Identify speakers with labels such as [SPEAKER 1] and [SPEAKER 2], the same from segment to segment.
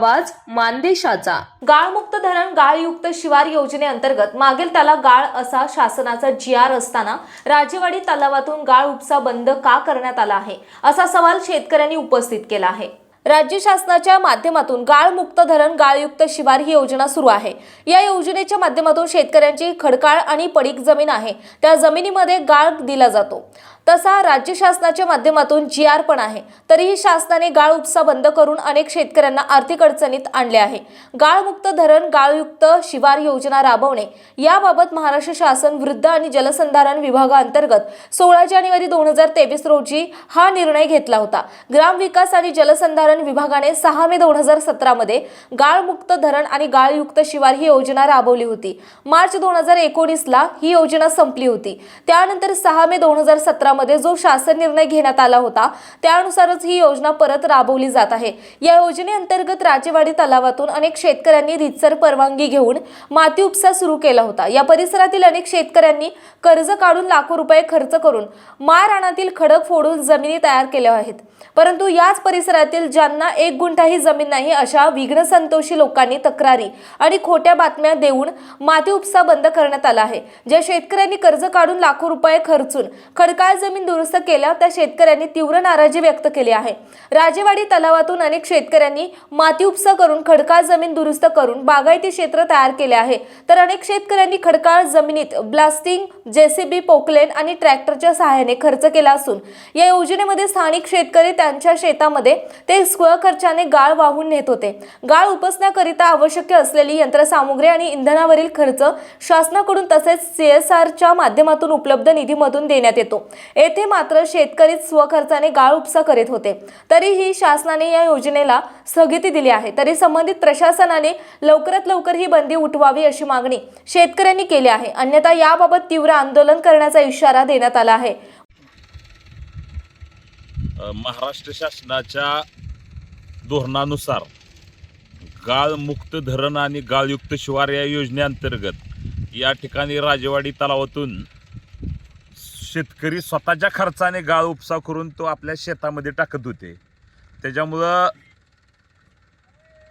[SPEAKER 1] आवाज मानदेशाचा. गाळमुक्त धरण गाळयुक्त शिवार योजनेअंतर्गत मागील त्याला गाळ असा शासनाचा जी आर असताना राजेवाडी तलावातून गाळ उपसा बंद का करण्यात आला आहे? असा सवाल शेतकऱ्यांनी उपस्थित केला आहे. राज्य शासनाच्या माध्यमातून गाळमुक्त धरण गाळयुक्त शिवार ही योजना सुरू आहे. या योजनेच्या माध्यमातून शेतकऱ्यांची खडकाळ आणि पडीक जमीन आहे. त्या जमिनीमध्ये गाळ दिला जातो. तसा राज्य शासनाच्या माध्यमातून जी आर पण आहे. तरीही शासनाने गाळ उपसा बंद करून अनेक शेतकऱ्यांना आर्थिक अडचणीत आणले आहे. गाळमुक्त धरण गाळयुक्त शिवार योजना राबवणे याबाबत महाराष्ट्र शासन वृद्ध आणि जलसंधारण विभागाअंतर्गत सोळा जानेवारी दोन हजार तेवीस रोजी हा निर्णय घेतला होता. ग्रामविकास आणि जलसंधारण विभागाने सहा मे दोन हजार सतरामध्ये गाळमुक्त धरण आणि गाळयुक्त शिवार ही योजना राबवली होती. मार्च दोन हजार एकोणीसला ही योजना संपली होती. त्यानंतर सहा मे दोन हजार सतरा क्षेत्रामध्ये जो शासन निर्णय घेण्यात आला होता त्यानुसारच ही योजना परत राबवली जात आहे. या योजनेअंतर्गत राजेवाडी तलावातून अनेक शेतकऱ्यांनी रितसर परवानगी घेऊन माती उपसा सुरू केला होता. या परिसरातील अनेक शेतकऱ्यांनी कर्ज काढून लाखो रुपये खर्च करून माळराणातील खडक फोडून जमिनी तयार केल्या आहेत. परंतु याच परिसरातील ज्यांना एक गुंठाही जमीन नाही अशा विघ्न संतोषी लोकांनी तक्रारी आणि खोट्या बातम्या देऊन माती उपसा बंद करण्यात आला आहे. ज्या शेतकऱ्यांनी कर्ज काढून लाखो रुपये खर्चून खडकाळ जमीन दुरुस्त केल्या त्या शेतकऱ्यांनी तीव्र नाराजी व्यक्त केली आहे. राजेवाडी तलावातून अनेक शेतकऱ्यांनी माती उपसा करून खडकाळ जमीन दुरुस्त करून बागायती क्षेत्र तयार केले आहे. तर अनेक शेतकऱ्यांनी खडकाळ जमिनीत ब्लास्टिंग जेसीबी पोकलेन आणि ट्रॅक्टरच्या सहाय्याने खर्च केला असून या योजनेमध्ये स्थानिक शेतकरी त्यांच्या शेतामध्ये ते स्वखर्चाने गाळ वाहून नेत होते. गाळ उपसण्याकरिता आवश्यक असलेली यंत्रसामुग्री आणि इंधनावरील खर्च शासनाकडून तसेच सीएसआरच्या माध्यमातून उपलब्ध निधीमधून देण्यात येतो. येथे मात्र शेतकरी स्वखर्चाने गाळ उपसा करीत होते. तरीही शासनाने या योजनेला स्थगिती दिली आहे. तरी संबंधित प्रशासनाने लवकरात लवकर ही बंदी उठवावी अशी मागणी शेतकऱ्यांनी केली आहे. अन्यथा याबाबत तीव्र आंदोलन करण्याचा इशारा देण्यात आला आहे.
[SPEAKER 2] महाराष्ट्र शासनाच्या धोरणानुसार गाळमुक्त धरण आणि गाळयुक्त शिवार या योजनेअंतर्गत या ठिकाणी राजेवाडी तलावातून शेतकरी स्वतःच्या खर्चाने गाळ उपसा करून तो आपल्या शेतामध्ये टाकत होते. त्याच्यामुळं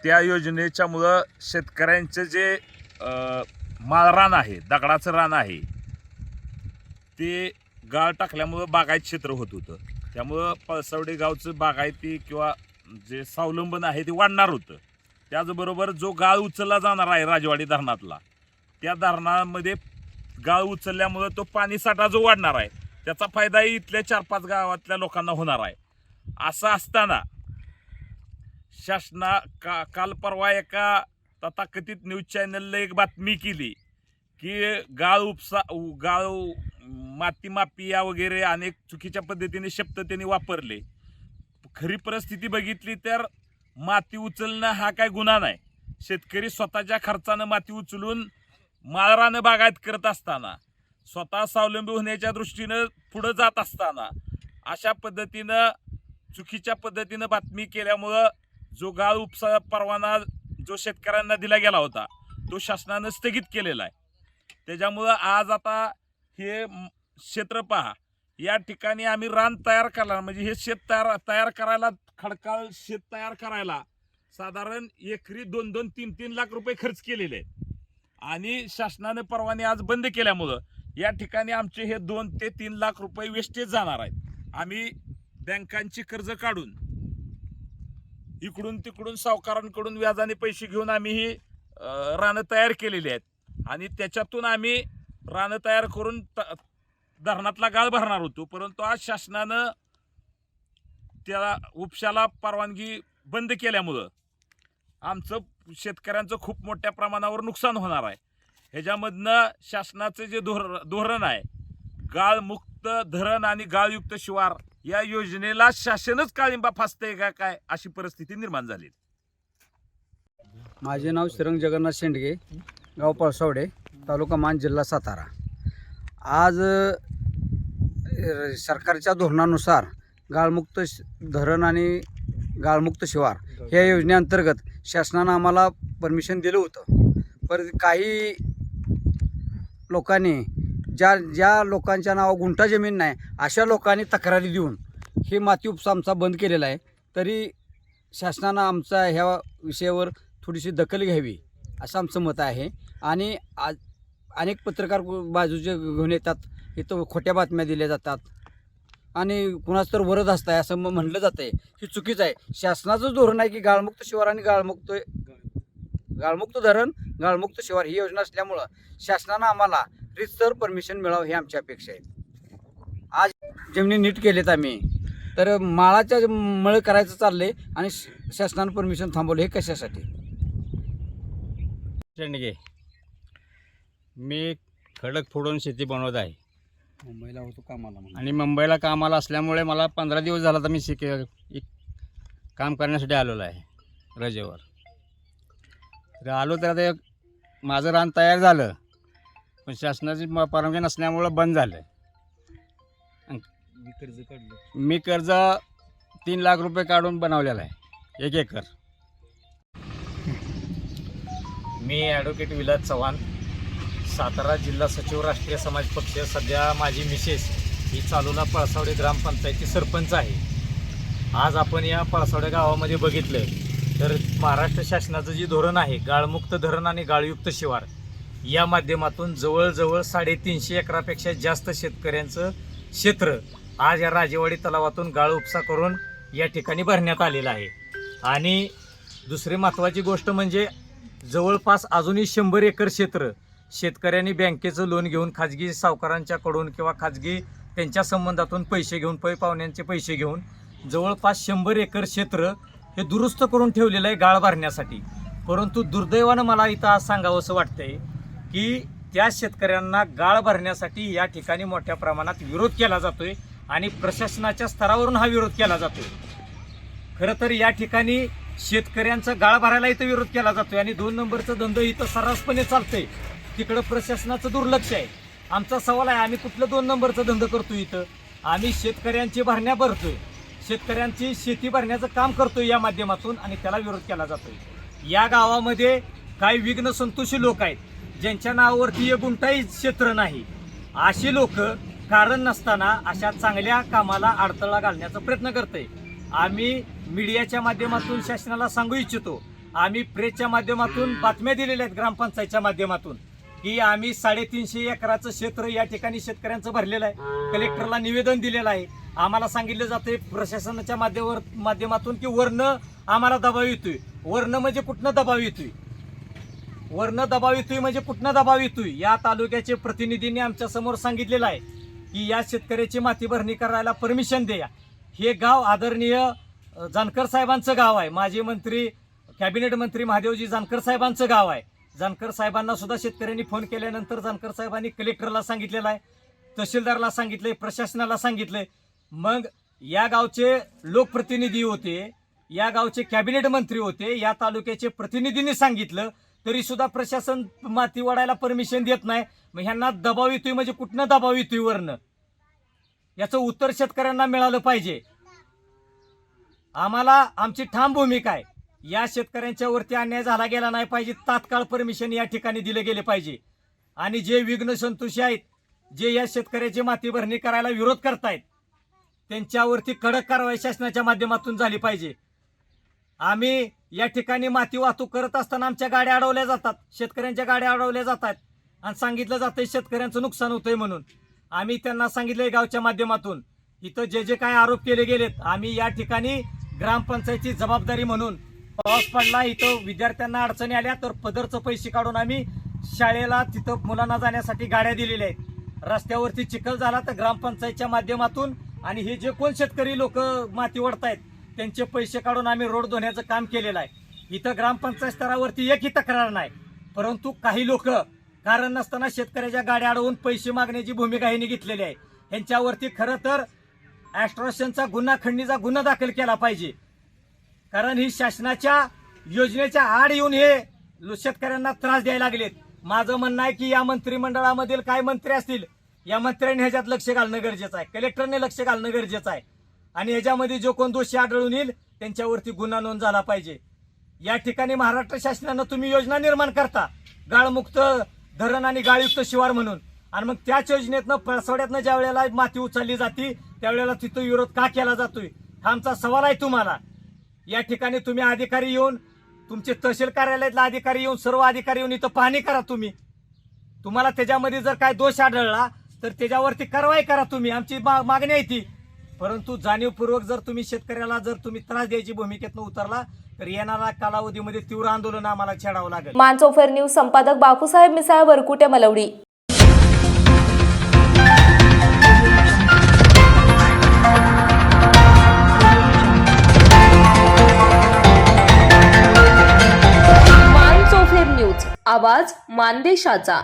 [SPEAKER 2] त्या योजनेच्यामुळं शेतकऱ्यांचं जे माळरान आहे दगडाचं रान आहे ते गाळ टाकल्यामुळं बागायत क्षेत्र होत होतं. त्यामुळं पळसवडे गावचं बागायती किंवा जे स्वावलंबन आहे ते वाढणार होतं. त्याचबरोबर जो गाळ उचलला जाणार आहे राजवाडी धरणातला त्या धरणामध्ये गाळ उचलल्यामुळं तो पाणीसाठा जो वाढणार आहे त्याचा फायदाही इथल्या चार पाच गावातल्या लोकांना होणार आहे. असं असताना शासना का काल परवा एका तथाकथित न्यूज चॅनलला एक बातमी केली की गाळ उपसा गाळ मातीमापिया वगैरे अनेक चुकीच्या पद्धतीने शब्द त्यांनी वापरले. खरी परिस्थिती बघितली तर माती उचलणं हा काय गुन्हा नाही. शेतकरी स्वतःच्या खर्चानं माती उचलून माळरानं बागायत करत असताना स्वतः स्वावलंबी होण्याच्या दृष्टीनं पुढं जात असताना अशा पद्धतीनं चुकीच्या पद्धतीनं बातमी केल्यामुळं जो गाळ उपसा परवाना जो शेतकऱ्यांना दिला गेला होता तो शासनानं स्थगित केलेला आहे. त्याच्यामुळं आज आता हे क्षेत्र पहा या ठिकाणी आम्ही रान तयार करणार म्हणजे हे शेत तयार तयार करायला खडकाळ शेत तयार करायला साधारण एकरी दोन दोन तीन तीन लाख रुपये खर्च केलेले आहेत. आणि शासनाने परवाने आज बंद केल्यामुळं या ठिकाणी आमचे हे दोन ते तीन लाख रुपये वेस्टेज जाणार आहेत. आम्ही बँकांची कर्ज काढून इकडून तिकडून सावकारांकडून व्याजाने पैसे घेऊन आम्ही ही रानं तयार केलेली आहेत. आणि त्याच्यातून आम्ही रानं तयार करून त- धरणातला गाळ भरणार होतो. परंतु आज शासनानं त्या उपशाला परवानगी बंद केल्यामुळं आमचं शेतकऱ्यांचं खूप मोठ्या प्रमाणावर नुकसान होणार आहे. ह्याच्यामधनं शासनाचं जे धोर धोरण आहे गाळमुक्त धरण आणि गाळयुक्त शिवार या योजनेला शासनच काळिंबा फासतंय का काय अशी परिस्थिती निर्माण झाली.
[SPEAKER 3] माझे नाव श्रीरंग जगन्नाथ शेंडगे गाव पळसावडे तालुका मान जिल्हा सातारा. आज सरकारच्या धोरणानुसार गाळमुक्त श- धरण आणि गाळमुक्त शिवार ह्या योजनेअंतर्गत शासनानं आम्हाला परमिशन दिलं होतं. पर काही लोकांनी ज्या ज्या लोकांच्या नावावर गुंठा जमीन नाही अशा लोकांनी तक्रारी देऊन हे माती उपसा आमचा बंद केलेला आहे. तरी शासनानं आमचा ह्या विषयावर थोडीशी दखल घ्यावी असं आमचं मत आहे. आणि आज अनेक पत्रकार बाजूचे घेऊन येतात. इथं खोट्या बातम्या दिल्या जातात. आणि कुणाचं तर वरद असतं आहे असं मग जात जातं आहे हे चुकीचं आहे. शासनाचं धोरण आहे की गाळमुक्त शिवार आणि गाळमुक्त गाळमुक्त धरण गाळमुक्त शिवार ही योजना असल्यामुळं शासनानं आम्हाला रितसर परमिशन मिळावं ही आमची अपेक्षा आहे. आज जमिनी नीट केलेत आम्ही तर माळाच्या मळ करायचं चाललंय आणि श- शासनानं परमिशन थांबवलं हे कशासाठी?
[SPEAKER 4] शेंडगे मी खडक फोडून शेती बनवत आहे.
[SPEAKER 3] मुंबईला होतो कामाला
[SPEAKER 4] आणि मुंबईला कामाला असल्यामुळे मला पंधरा दिवस झाला तर मी शिक एक काम करण्यासाठी आलेलो आहे रजेवर. तर आलो तर आता एक माझं रान तयार झालं पण शासनाची म- परवानगी नसल्यामुळं बंद झालं
[SPEAKER 3] कर्ज काढलं.
[SPEAKER 4] मी कर्ज तीन लाख रुपये काढून बनवलेलं आहे एक एकर.
[SPEAKER 5] मी ॲडव्होकेट विलास चव्हाण. सातारा जिल्हा सचिव राष्ट्रीय समाज पक्ष सध्या माझी मिसेस ही चालूला पळसावडे ग्रामपंचायती सरपंच आहे. आज आपण या पळसावडे गावामध्ये बघितलं तर महाराष्ट्र शासनाचं जे धोरण आहे गाळमुक्त धरण आणि गाळयुक्त शिवार या माध्यमातून जवळजवळ साडेतीनशे एकरापेक्षा जास्त शेतकऱ्यांचं क्षेत्र आज या राजेवाडी तलावातून गाळ उपसा करून या ठिकाणी भरण्यात आलेलं आहे. आणि दुसरी महत्त्वाची गोष्ट म्हणजे जवळपास अजूनही शंभर एकर क्षेत्र शेतकऱ्यांनी बँकेचं लोन घेऊन खाजगी सावकारांच्याकडून किंवा खाजगी त्यांच्या संबंधातून पैसे घेऊन पै पाहुण्यांचे पैसे घेऊन जवळपास शंभर एकर क्षेत्र हे दुरुस्त करून ठेवलेलं आहे गाळ भरण्यासाठी. परंतु दुर्दैवानं मला इथं आज सांगावंसं वाटतंय की त्या शेतकऱ्यांना गाळ भरण्यासाठी या ठिकाणी मोठ्या प्रमाणात विरोध केला जातोय आणि प्रशासनाच्या स्तरावरून हा विरोध केला जातोय. खरं तर या ठिकाणी शेतकऱ्यांचा गाळ भरायला इथं विरोध केला जातोय आणि दोन नंबरचं धंदो इथं सर्रासपणे चालतंय. तिकडं प्रशासनाचं दुर्लक्ष आहे. आमचा सवाल आहे आम्ही कुठलं दोन नंबरचं धंदो करतो इथं? आम्ही शेतकऱ्यांची भरण्या भरतोय. शेतकऱ्यांची शेती भरण्याचं काम करतोय या माध्यमातून आणि त्याला विरोध केला जातोय. या गावामध्ये काही विघ्न संतोषी लोक आहेत ज्यांच्या नावावरती एक गुंठाही क्षेत्र नाही. अशी लोक कारण नसताना अशा चांगल्या कामाला अडथळा घालण्याचा प्रयत्न करते आम्ही मीडियाच्या माध्यमातून शासनाला सांगू इच्छितो. आम्ही प्रेसच्या माध्यमातून बातम्या दिलेल्या आहेत ग्रामपंचायतच्या माध्यमातून. की आम्ही साडेतीनशे एकराचं क्षेत्र या ठिकाणी शेतकऱ्यांचं भरलेलं आहे. कलेक्टरला निवेदन दिलेलं आहे. आम्हाला सांगितलं जाते प्रशासनाच्या माध्यमावर माध्यमातून की वर्ण आम्हाला दबाव येतोय. वर्ण म्हणजे कुठनं दबाव येतोय? वर्ण दबाव येतोय म्हणजे कुठनं दबाव येतोय? या तालुक्याचे प्रतिनिधींनी आमच्यासमोर सांगितलेलं आहे की या शेतकऱ्याची माती भरणी करायला परमिशन द्या. हे गाव आदरणीय जानकर साहेबांचं गाव आहे. माजी मंत्री कॅबिनेट मंत्री महादेवजी जानकर साहेबांचं गाव आहे. जानकर साहेबांना सुद्धा शेतकऱ्यांनी फोन केल्यानंतर जानकर साहेबांनी कलेक्टरला सांगितलेलं आहे तहसीलदारला सांगितलंय प्रशासनाला सांगितलंय. मग या गावचे लोकप्रतिनिधी होते या गावचे कॅबिनेट मंत्री होते या तालुक्याचे प्रतिनिधींनी सांगितलं तरी सुद्धा प्रशासन माती वाढायला परमिशन देत नाही. मग ह्यांना दबाव येतोय म्हणजे कुठनं दबाव येतोय वरनं? याचं उत्तर शेतकऱ्यांना मिळालं पाहिजे. आम्हाला आमची ठाम भूमिका आहे. या शेतकऱ्यांच्या वरती अन्याय झाला गेला नाही पाहिजे तात्काळ परमिशन या ठिकाणी दिले गेले पाहिजे. आणि जे विघ्न संतोषी आहेत जे या शेतकऱ्याची माती भरणी करायला विरोध करतायत त्यांच्यावरती कडक कारवाई शासनाच्या माध्यमातून झाली पाहिजे. आम्ही या ठिकाणी माती वाहतूक करत असताना आमच्या गाड्या अडवल्या जातात शेतकऱ्यांच्या गाड्या अडवल्या जातात. आणि सांगितलं जातंय शेतकऱ्यांचं नुकसान होतंय म्हणून. आम्ही त्यांना सांगितलंय गावच्या माध्यमातून इथं जे जे काय आरोप केले गेलेत आम्ही या ठिकाणी ग्रामपंचायतची जबाबदारी म्हणून पाऊस पडला इथं विद्यार्थ्यांना अडचणी आल्या तर पदरचं पैसे काढून आम्ही शाळेला तिथं मुलांना जाण्यासाठी गाड्या दिलेल्या आहेत. रस्त्यावरती चिखल झाला तर ग्रामपंचायतच्या माध्यमातून आणि हे जे कोण शेतकरी लोक माती ओढतायत त्यांचे पैसे काढून आम्ही रोड धुण्याचं काम केलेलं आहे. इथं ग्रामपंचायत स्तरावरती एकही तक्रार नाही परंतु काही लोक कारण नसताना शेतकऱ्याच्या गाड्या अडवून पैसे मागण्याची भूमिका ह्यांनी घेतलेली आहे. ह्यांच्यावरती खरं तर ॲस्ट्रॉशनचा गुन्हा खंडणीचा गुन्हा दाखल केला पाहिजे. कारण ही शासनाच्या योजनेच्या आड येऊन हे शेतकऱ्यांना त्रास द्यायला लागलेत. माझं म्हणणं आहे की या मंत्रिमंडळामधील काय मंत्री असतील या मंत्र्यांनी ह्याच्यात लक्ष घालणं गरजेचं आहे. कलेक्टरने लक्ष घालणं गरजेचं आहे. आणि ह्याच्यामध्ये जो कोण दोषी आढळून येईल त्यांच्यावरती गुन्हा नोंद झाला पाहिजे. या ठिकाणी महाराष्ट्र शासनानं तुम्ही योजना निर्माण करता. गाळमुक्त धरण आणि गाळयुक्त शिवार म्हणून. आणि मग त्याच योजनेतनं पळसवड्यातनं ज्या वेळेला माती उचलली जाते त्यावेळेला तिथं विरोध का केला जातोय? हा आमचा सवाल आहे तुम्हाला. या ठिकाणी तुम्ही अधिकारी येऊन तुमचे तहसील कार्यालयातला अधिकारी येऊन सर्व अधिकारी येऊन इथं पाहणी करा तुम्ही. तुम्हाला त्याच्यामध्ये जर काय दोष आढळला तर त्याच्यावरती कारवाई करा तुम्ही. आमची मागणी आहे ती. परंतु जाणीवपूर्वक जर तुम्ही शेतकऱ्याला जर तुम्ही त्रास द्यायची भूमिकेतनं उतरला तर येणाऱ्या कालावधीमध्ये तीव्र आंदोलन आम्हाला छेडावं लागेल.
[SPEAKER 1] मानचोफर न्यूज संपादक बापूसाहेब मिसाळ वरकुटे मलवडी. आवाज मानदेशाचा.